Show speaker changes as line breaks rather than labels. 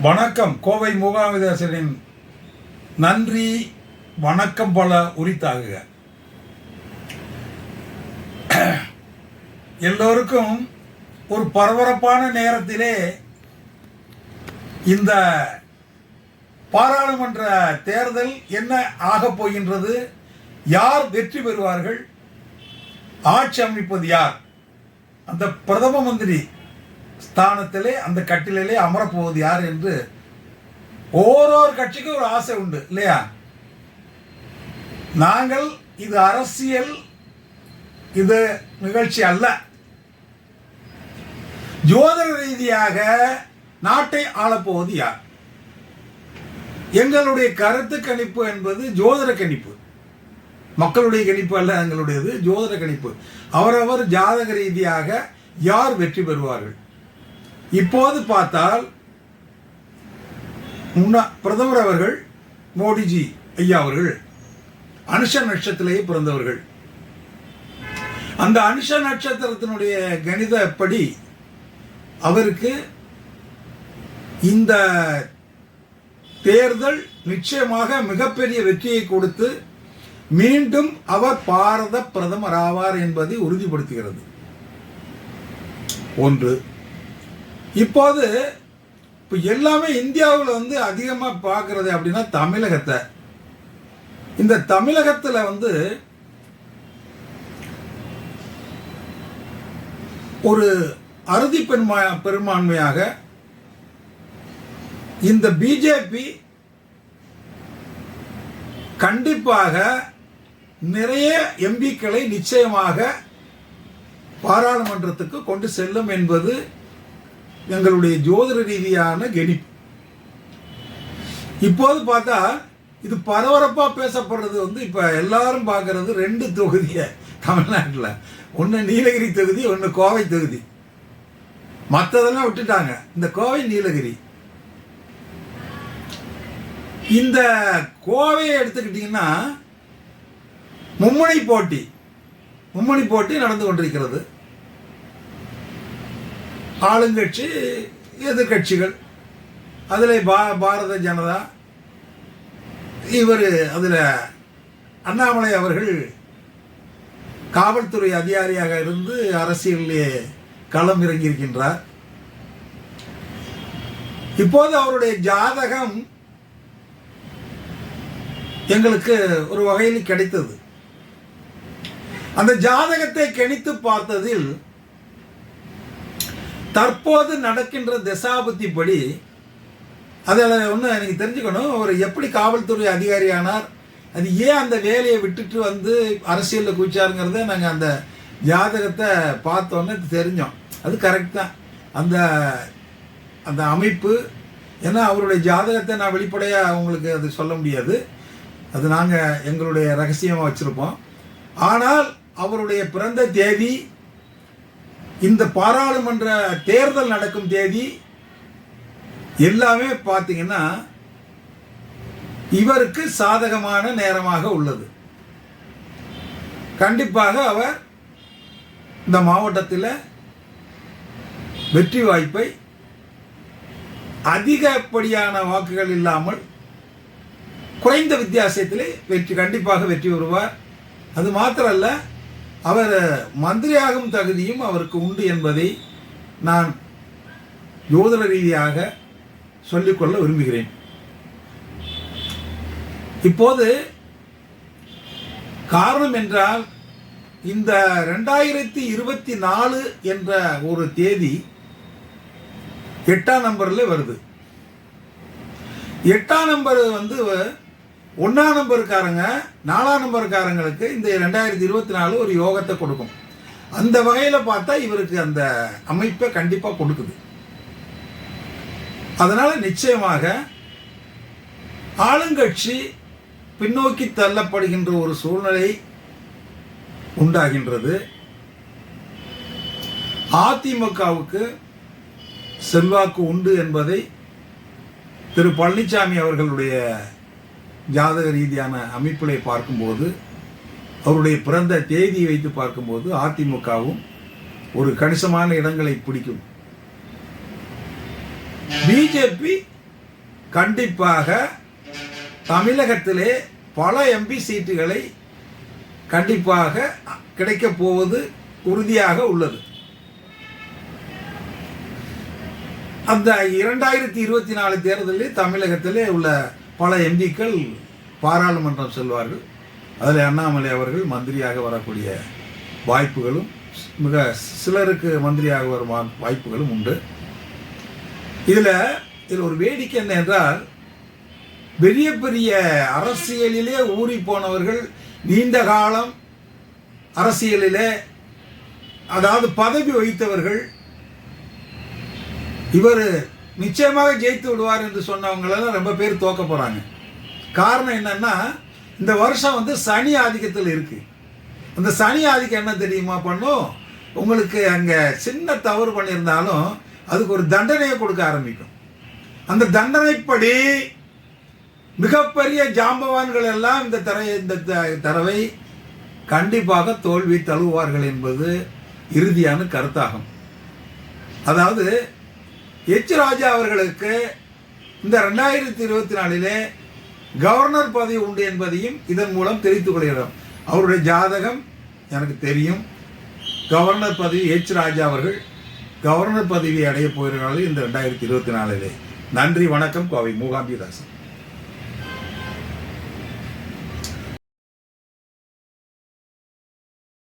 வணக்கம். கோவை மூகாமிதாசனின் நன்றி வணக்கம் பல உரித்தாகுக. எல்லோருக்கும் ஒரு பரபரப்பான நேரத்திலே இந்த பாராளுமன்ற தேர்தல் என்ன ஆகப் போகின்றது? யார் வெற்றி பெறுவார்கள்? ஆட்சி அமைப்பது யார்? அந்த பிரதம மந்திரி ஸ்தானத்திலே அந்த கட்டிலே அமரப்போவது யார் என்று ஓரோரு கட்சிக்கும் ஒரு ஆசை உண்டு இல்லையா? நாங்கள் இது அரசியல் இது நிகழ்ச்சி அல்ல. ஜோதிட ரீதியாக நாட்டை ஆளப்போவது யார்? எங்களுடைய கருத்து கணிப்பு என்பது ஜோதிட கணிப்பு. மக்களுடைய கணிப்பு அல்ல எங்களுடையது ஜோதிட கணிப்பு. அவரவர் ஜாதக ரீதியாக யார் வெற்றி பெறுவார்கள்? இப்போது பார்த்தால் முன்னா பிரதமர் அவர்கள் மோடிஜி ஐயா அவர்கள் அனுஷ நட்சத்திரத்திலேயே பிறந்தவர்கள். அந்த அனுஷ நட்சத்திரத்தினுடைய கணிதப்படி அவருக்கு இந்த தேர்தல் நிச்சயமாக மிகப்பெரிய வெற்றியை கொடுத்து மீண்டும் அவர் பாரத பிரதமர் ஆவார் என்பதை உறுதிப்படுத்துகிறது. ஒன்று இப்போது இப்போ எல்லாமே இந்தியாவில் வந்து அதிகமாக பார்க்கறது அப்படின்னா தமிழகத்தை. இந்த தமிழகத்தில் வந்து ஒரு அறுதி பெருமா பெரும்பான்மையாக இந்த பிஜேபி கண்டிப்பாக நிறைய எம்பிக்களை நிச்சயமாக பாராளுமன்றத்துக்கு கொண்டு செல்லும் என்பது எங்களுடைய ஜோதிட ரீதியான கணிப்பு இப்போது பார்த்தா இது பரபரப்பாக பேசப்படுறது வந்து இப்போ எல்லாரும் பார்க்கறது ரெண்டு தொகுதியை தமிழ்நாட்டில். ஒன்று நீலகிரி தொகுதி ஒன்று கோவை தொகுதி. மற்றதெல்லாம் விட்டுட்டாங்க. இந்த கோவை நீலகிரி. இந்த கோவையை எடுத்துக்கிட்டிங்கன்னா மும்முனை போட்டி. மும்முனை போட்டி நடந்து கொண்டிருக்கிறது. ஆளுங்கட்சி எதிர்கட்சிகள் அதில் பா பாரத ஜனதா இவர் அதில் அண்ணாமலை அவர்கள் காவல்துறை அதிகாரியாக இருந்து அரசியலிலே களம் இறங்கியிருக்கின்றார். இப்போது அவருடைய ஜாதகம் எங்களுக்கு ஒரு வகையில் கிடைத்தது. அந்த ஜாதகத்தை கணித்து பார்த்ததில் தற்போது நடக்கின்ற தசாபுத்தி படி அதில் ஒன்று எனக்கு தெரிஞ்சுக்கணும். அவர் எப்படி காவல்துறை அதிகாரியானார் அது ஏன் அந்த வேலையை விட்டுட்டு வந்து அரசியலில் குதிச்சாருங்கிறத நாங்கள் அந்த ஜாதகத்தை பார்த்தோன்னே தெரிஞ்சோம். அது கரெக்ட் தான். அந்த அந்த அமைப்பு ஏன்னா அவருடைய ஜாதகத்தை நான் வெளிப்படையாக உங்களுக்கு அது சொல்ல முடியாது. அது நாங்கள் எங்களுடைய ரகசியமாக வச்சுருப்போம். ஆனால் அவருடைய பிறந்த தேதி இந்த பாராளுமன்ற தேர்தல் நடக்கும் தேதி எல்லாமே பார்த்தீங்கன்னா இவருக்கு சாதகமான நேரமாக உள்ளது. கண்டிப்பாக அவர் இந்த மாவட்டத்தில் வெற்றி வாய்ப்பை அதிகப்படியான வாக்குகள் இல்லாமல் குறைந்த வித்தியாசத்திலே வெற்றி கண்டிப்பாக வெற்றி பெறுவார். அது மாத்திரல்ல அவர் மந்திரியாகும் தகுதியும் அவருக்கு உண்டு என்பதை நான் ஜோதிட ரீதியாக சொல்லிக்கொள்ள விரும்புகிறேன். இப்போது காரணம் என்றால் இந்த ரெண்டாயிரத்தி இருபத்தி நாலு என்ற ஒரு தேதி எட்டாம் நம்பரில் வருது. எட்டாம் நம்பர் வந்து ஒன்றாம் நம்பருக்காரங்க நாலாம் நம்பருக்காரங்களுக்கு இந்த ரெண்டாயிரத்தி இருபத்தி நாலு ஒரு யோகத்தை கொடுக்கும். அந்த வகையில் பார்த்தா இவருக்கு அந்த அமைப்பை கண்டிப்பாக கொடுக்குது. அதனால் நிச்சயமாக ஆளுங்கட்சி பின்னோக்கி தள்ளப்படுகின்ற ஒரு சூழ்நிலை உண்டாகின்றது. அதிமுகவுக்கு செல்வாக்கு உண்டு என்பதை திரு பழனிசாமி அவர்களுடைய ஜாதக ரீதியான அமைப்பிலை பார்க்கும்போது அவருடைய பிறந்த தேதியை வைத்து பார்க்கும்போது அதிமுகவும் ஒரு கணிசமான இடங்களை பிடிக்கும். பிஜேபி கண்டிப்பாக தமிழகத்திலே பல எம்பி சீட்டுகளை கண்டிப்பாக கிடைக்கப் போவது உறுதியாக உள்ளது. அந்த இரண்டாயிரத்தி இருபத்தி நாலு தேர்தலில் தமிழகத்திலே உள்ள பல எம்பிக்கள் பாராளுமன்றம் செல்வார்கள். அதில் அண்ணாமலை அவர்கள் மந்திரியாக வரக்கூடிய வாய்ப்புகளும் மிக சிலருக்கு மந்திரியாக வரும் வா- வாய்ப்புகளும் உண்டு. இதில் இதில் ஒரு வேடிக்கை என்ன என்றால் பெரிய பெரிய அரசியலிலே ஊறி போனவர்கள் நீண்ட காலம் அரசியலிலே அதாவது பதவி வகித்தவர்கள் இவர் நிச்சயமாக ஜெயித்து விடுவார் என்று சொன்னவங்களெல்லாம் ரொம்ப பேர் தோக்க போகிறாங்க காரணம் என்னென்னா இந்த வருஷம் வந்து சனி ஆதிக்கத்தில் இருக்குது அந்த சனி ஆதிக்கம் என்ன தெரியுமா பண்ணும்? உங்களுக்கு அங்கே சின்ன தவறு பண்ணியிருந்தாலும் அதுக்கு ஒரு தண்டனையை கொடுக்க ஆரம்பிக்கும். அந்த தண்டனைப்படி மிகப்பெரிய ஜாம்பவான்கள் எல்லாம் இந்த தர இந்த த- கண்டிப்பாக தோல்வி தழுவார்கள் என்பது இறுதியான கருத்தாகும். அதாவது எச் ராஜா அவர்களுக்கு இந்த ரெண்டாயிரத்தி இருபத்தி நாலிலே கவர்னர் பதவி உண்டு என்பதையும் இதன் மூலம் தெரிவித்துக் கொள்கிறோம். அவருடைய ஜாதகம் எனக்கு தெரியும். கவர்னர் பதவி எச் ராஜா அவர்கள் கவர்னர் பதவியை அடைய போகிறார்கள் இந்த ரெண்டாயிரத்தி இருபத்தி நாலிலே நன்றி வணக்கம். கோவை மூகாம்பிதாசன்